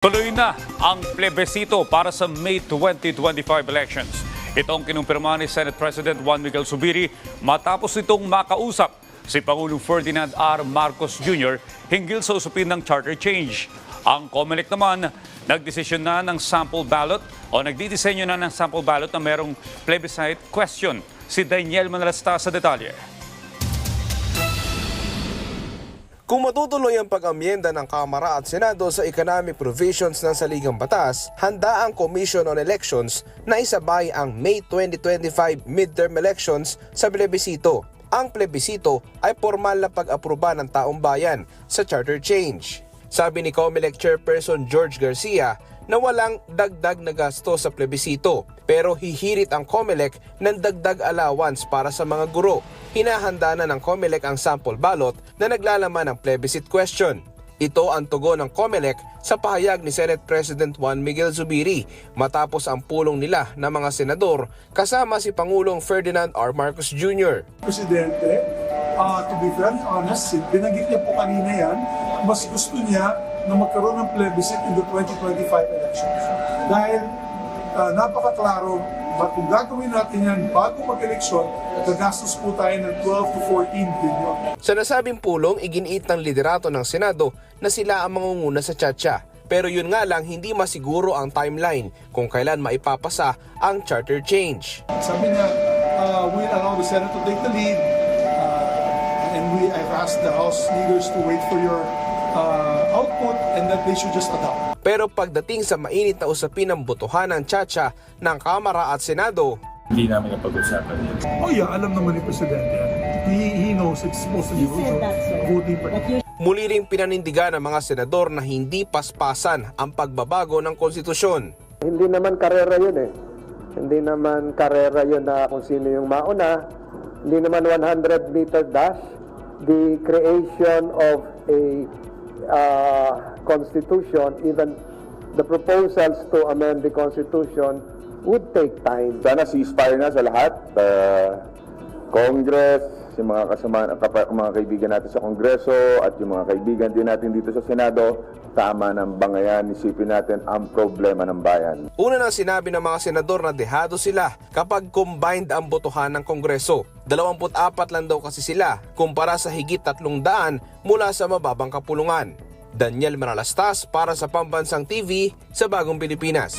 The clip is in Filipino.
Tuloy na ang plebisito para sa May 2025 elections. Ito ang kinumpirma ni Senate President Juan Miguel Zubiri matapos itong makausap si Pangulong Ferdinand R. Marcos Jr. hinggil sa usapin ng charter change. Ang COMELEC naman, nagdesisyon na ng sample ballot o nagdidisenyo na ng sample ballot na merong plebiscite question. Si Daniel Manalasta sa detalye. Kung matutuloy ang pag-amyenda ng Kamara at Senado sa economic provisions ng saligang batas, handa ang Commission on Elections na isabay ang May 2025 midterm elections sa plebisito. Ang plebisito ay formal na pag-aproba ng taong bayan sa charter change. Sabi ni COMELEC Chairperson George Garcia na walang dagdag na gasto sa plebisito pero hihirit ang COMELEC ng dagdag allowance para sa mga guro. Hinahanda na ng COMELEC ang sample ballot na naglalaman ng plebiscite question. Ito ang tugon ng COMELEC sa pahayag ni Senate President Juan Miguel Zubiri matapos ang pulong nila ng mga senador kasama si Pangulong Ferdinand R. Marcos Jr. Presidente, uh, to be very honest, binanggit niya po kanina yan, mas gusto niya na magkaroon ng plebiscite in the 2025 elections. Dahil uh, napakaklaro, kung gagawin natin yan bago mag-eleksyon, gagastos po tayo ng 12 to 14 billion. Sa nasabing pulong, iginiit ng liderato ng Senado na sila ang mangunguna sa tiyatsa. Pero yun nga lang, hindi masiguro ang timeline kung kailan maipapasa ang charter change. Sabi niya, uh, we'll allow the Senate to take the lead, uh, and we, I've asked the House leaders to wait for your uh, output and that they should just adopt. Pero pagdating sa mainit na usapin ng botohan ng tiyatsa ng Kamara at Senado, Hindi namin napag-usapan yun. Oh yeah, alam naman ni Presidente. He, he knows it's supposed to be voting you muli ring pinanindigan ng mga senador na hindi paspasan ang pagbabago ng konstitusyon. Hindi naman karera yun eh. Hindi naman karera yun na kung sino yung mauna. Hindi naman 100 meter dash. The creation of a uh, constitution, even the proposals to amend the constitution would take time. Sana ceasefire na sa lahat. Uh, Congress, yung mga kasama, mga kaibigan natin sa Kongreso at yung mga kaibigan din natin dito sa Senado, tama ng bangayan, isipin natin ang problema ng bayan. Una nang sinabi ng mga senador na dehado sila kapag combined ang botohan ng Kongreso. 24 lang daw kasi sila kumpara sa higit 300 mula sa mababang kapulungan. Daniel Manalastas para sa Pambansang TV sa Bagong Pilipinas.